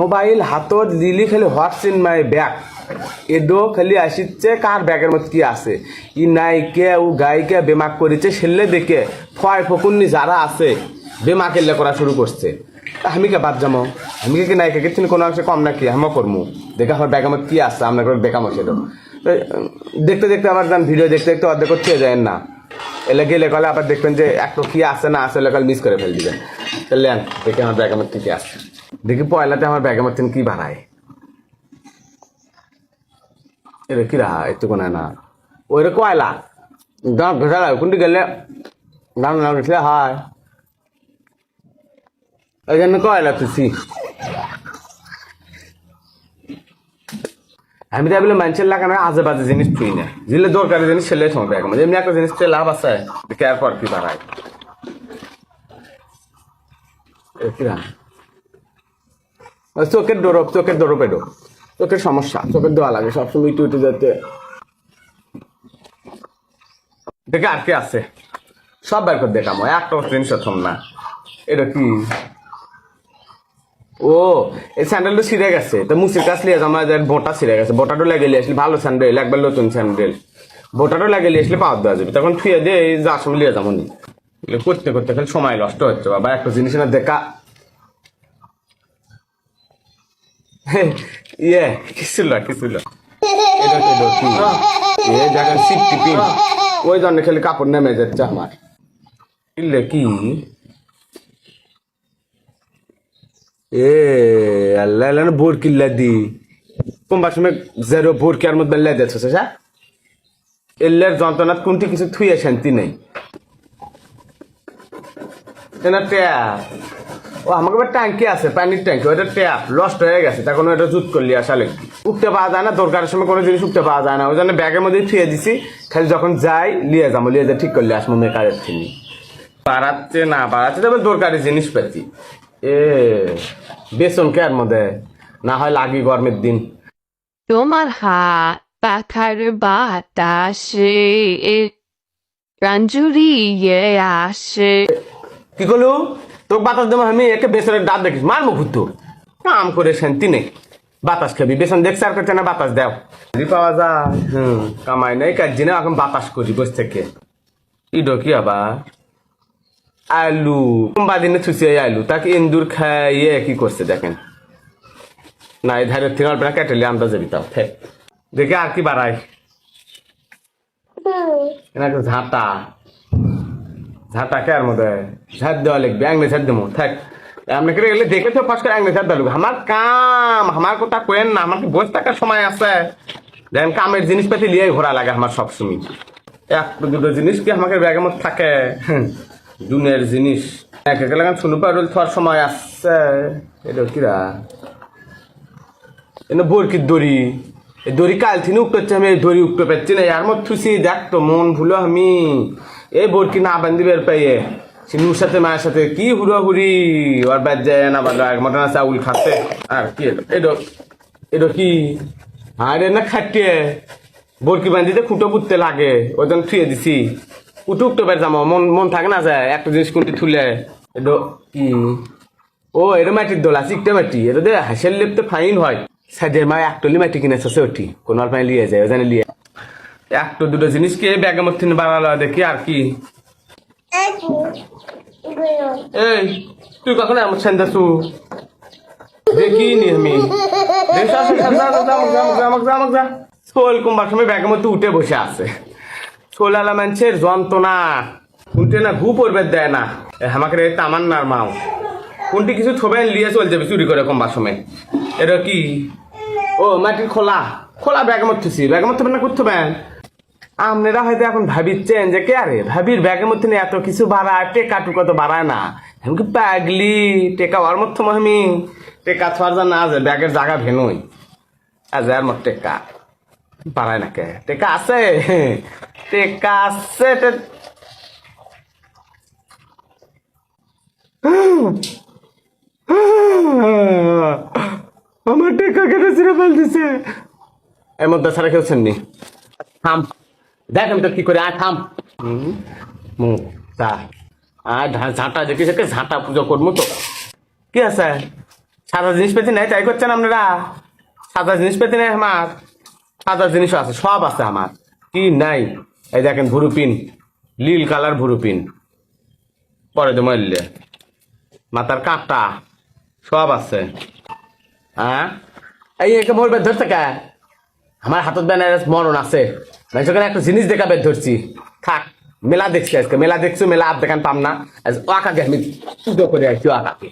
Mobile হাতত লিলি খালি হোয়াটস ইন মাই ব্যাগ। এডো খালি আসিচ্ছে কার ব্যাগের মধ্যে কি আছে? ই নাইকে, ও গাইকে বেমাক করেছে সেলে দেখে ফয় ফকুন্নি যারা আছে বেমা কেল্লে করা শুরু করছে। আমি কে বাদ যাব আমি কি নাইকে? কিছু কোনো অংশে কম নাকি? আমও করমু। দেখে আমার ব্যাগের মধ্যে কি আছে? আমরা করে বেকামো সেটা দেখতে দেখতে আমার যান ভিডিও দেখতে দেখতে অর্ধেক করতে যায় না। এলে গেলে কলে আবার দেখবেন যে একটু কি আছে না আছে এলাকাল মিস করে ফেল দিবেন তাহলে দেখে আমার ব্যাগের মধ্যে কি আছে। দেখি পয়লাতে আমার ব্যাগের মধ্যে কি বাড়ায় এটা কি রাহা একটু কোন না। ওই রে কয়লা? দাঁত ঘষা লাগে, কোনটি গেলে? দাম না উঠলে হয়। এই জন্য কয়লা তুসি আমি তাই বলে মানুষের লাগানো আজে বাজে জিনিস তুই না। যেগুলো দরকারি জিনিস সেলে সময় ব্যাগের মধ্যে এমনি একটা জিনিস তো লাভ আছে? দেখে আর পর কি বাড়ায় কি রাহা চোখের ডোরপ চোখের ডোরপ এডো চোখের সমস্যা চোখের দেওয়া লাগে সবসময় ইটু ইটু যেতে দেখে আর কি আছে? সব বের করে দেখামো একটা জিনিস থম না। এটা কি? ও এই স্যান্ডেলটা ছিঁড়ে গেছে। তো মুসির কাছ লিয়ে আমার বোটা ছিঁড়ে গেছে। বোটাটা লাগিয়ে আসলে ভালো স্যান্ডেল একবার নতুন স্যান্ডেল বোটাটা লাগিয়ে আসলে পাওয়া দেওয়া যাবে। তখন থুয়ে দিয়ে এই যার সময় লিয়ে যাব করতে করতে খালি সময় নষ্ট হচ্ছে। বাবা একটা জিনিস না দেখা ইয়ে কিছু না কিছু না এ সিফটি পিন ওই জন্য খালি কাপড় নেমে যাচ্ছে আমার। ইলে কি? এ, আল্লাহ আল্লাহ বোর কিল্লা দি? কোনবার সময় জেরো বোর কেয়ার মধ্যে লে দিচ্ছে সে এল্লের যন্ত্রণাত কোনটি কিছু থুয়ে শান্তি নেই। এনা ট্যাপ ও আমাকে ট্যাঙ্কি আছে পানির ট্যাঙ্কি ওটা ট্যাপ লস্ট হয়ে গেছে তখন ওটা জুত করলি আসা আসলে উঠতে পাওয়া যায় না দরকারের সময় কোনো জিনিস উঠতে পাওয়া যায় না ওই জন্য ব্যাগের মধ্যে থুয়ে দিছি খালি যখন যাই লিয়ে যাব লিয়ে যা ঠিক করলে আসব মেকারের থেকে বাড়াচ্ছে না বাড়াচ্ছে তবে দরকারি জিনিস পেতি এ বেসন কে আর মধ্যে? না হয় লাগি গরমের দিন। তোমার হাত পাখার বাতাসে রঞ্জুরি আসে। কি করলু? তোকে বাতাস দেবো আমি একে বেসনের ডাব দেখিস মারমো ঘুরতো কাম করে শান্তি নেই। বাতাস খাবি বেসন দেখছে আর করছে না বাতাস দেও। পাওয়া যায় হুম কামাই নেই কাজ না এখন বাতাস করি বসে থেকে। ইডো কি আবার? আলু। থুসি আলু তাকে ইন্দুর খাইয়ে কি করছে দেখেন? না এই ধারে থেকে অল্প কেটেলি আমরা যাবি তাও ফেক দেখে আর কি বাড়াই এনাকে ঝাঁটা। ঝাঁটা মধ্যে? আমার কাম, আমার কথা না, আমার কি বসে থাকার সময় আছে? কামের ঘোরা লাগে আমার সবসময়। একটা দুটো জিনিস কি আমাকে ব্যাগের মধ্যে থাকে? দুনের জিনিস। এক এক থার সময় আসছে এটা কিরা? এনে বরকির দড়ি। এই দড়ি কাল থেকে উঠতে হচ্ছে, আমি এই দড়ি উঠতে পারছি না মত থুসি দেখ তো মন ভুলো আমি। এই বরকি না বান্ধি বের পাইয়ে সিনুর সাথে মায়ের সাথে কি হুড়ো হুড়ি ওর ব্যাট যায় না বা মটনা চাউল খাচ্ছে। আর কি এডো এডো কি? আরে না খাটিয়ে বরকি বান্ধিতে খুঁটো পুঁততে লাগে। ওই জন্য থুয়ে দিছি। উঠে উঠতে পারে যাব মন মন থাকে না যায়। একটা জিনিস কোনটি থুলে? এডো কি? ও এটা মাটির দোলা, চিকটা মাটি। এটা দে হাসের লেপতে ফাইন হয়। সাইডের মা একটলি মাটি কিনেছে ওটি কোন পানি লিয়ে যায় ওখানে লিয়ে। একটু দুটো জিনিস কি এই ব্যাগের মধ্যে বানালো দেখি আর কি। এই, তুই কখন আমার সেন্দাসু দেখি নি আমি। সোল কুম্বার সময় ব্যাগের মধ্যে উঠে বসে আছে। সোলালা মানুষের যন্ত্রণা। উঠে না ঘু পড়বে, দেয় না। আমাকে রে, তামান্নার মাও। কোনটি কিছু থবে, লিয়ে চলে যাবে, চুরি করে কমবার সময় এটা কি? ও, মাটির খোলা। খোলা ব্যাগের মধ্যে ব্যাগের মধ্যে না করতে পারেন আপনারা হয়তো এখন ভাবিচ্ছেন যে, কে আরে? ভাবির ব্যাগের মধ্যে এত কিছু বাড়ায়? টেকা টুকা তো বাড়ায় না। আমি কি পাগলি, টেকা ওর মধ্যে আমি। টেকা ছোয়ার যা না আছে, ব্যাগের জায়গা ভেনুই। আর মত টেকা বাড়ায় না কে? টেকা আছে? টেকা আছে আমার টেকা কেটে ছিঁড়ে দিছে এর মধ্যে সারা খেলছেন নি থাম। দেখ আমি তো কি করে, আয় থাম। তা আর ঝাঁটা দেখি সেকে, ঝাঁটা পুজো করব তো। কি আছে? সাদা জিনিস পেতে নেই, তাই করছেন আপনারা? সাদা জিনিস পেতে নেই আমার। সাদা জিনিসও আছে, সব আছে আমার। কি নাই? এই দেখেন ভুরুপিন লীল কালার ভুরুপিন পরে তো মারলে মাথার কাঁটা, সব আছে। হ্যাঁ? এই একে বেদ ধরছে কে? আমার হাতত ব্যানার মরণ আছে। সেখানে একটা জিনিস দেখা বের ধরছি। থাক, মেলা দেখছি আজকে, মেলা দেখছ, মেলা আর দেখান পাম না। আজ ও আকাকে আমি পুজো করে আসছি ও আকাকে